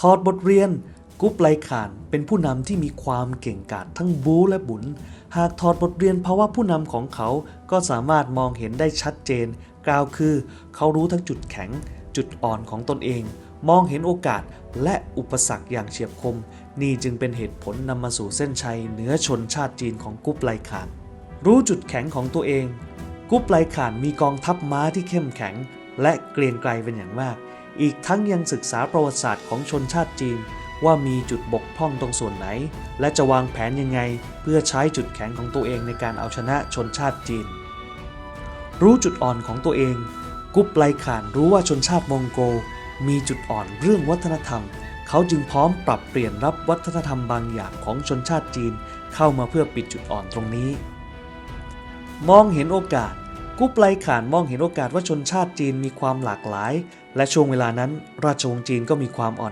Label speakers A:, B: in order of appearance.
A: ถอดบทเรียน กุ๊ปไลขานเป็นผู้นำที่มีความเก่งกาจทั้งบูและบุญหากถอดบทเรียนภาวะผู้นำของเขาก็สามารถมองเห็นได้ชัดเจน กล่าวคือ เขารู้ทั้งจุดแข็ง จุดอ่อนของตนเอง มองเห็นโอกาสและอุปสรรคอย่างเฉียบคม นี่จึงเป็นเหตุผลนำมาสู่เส้นชัยเหนือชนชาติจีนของกุ๊ปไลขาน รู้จุดแข็งของตัวเอง กุ๊ปไลขานมีกองทัพม้าที่เข้มแข็ง และเกรียงไกรเป็นอย่างมาก อีกทั้งยังศึกษาประวัติศาสตร์ของชนชาติจีน ว่ามีจุดบกพร่องตรงส่วนไหน และจะวางแผนยังไง เพื่อใช้จุดแข็งของตัวเองในการเอาชนะชนชาติจีน รู้จุดอ่อนของตัวเอง กุปไลขานรู้ว่าชนชาติมองโก มีจุดอ่อนเรื่องวัฒนธรรม เขาจึงพร้อมปรับเปลี่ยนรับวัฒนธรรมบางอย่างของชนชาติจีน เข้ามาเพื่อปิดจุดอ่อนตรงนี้ มองเห็นโอกาส กุ๊ปไลขานมองเห็นโอกาสว่าชนชาติจีนมีความหลากหลาย และช่วงเวลานั้น ราชวงศ์จีนก็มีความอ่อน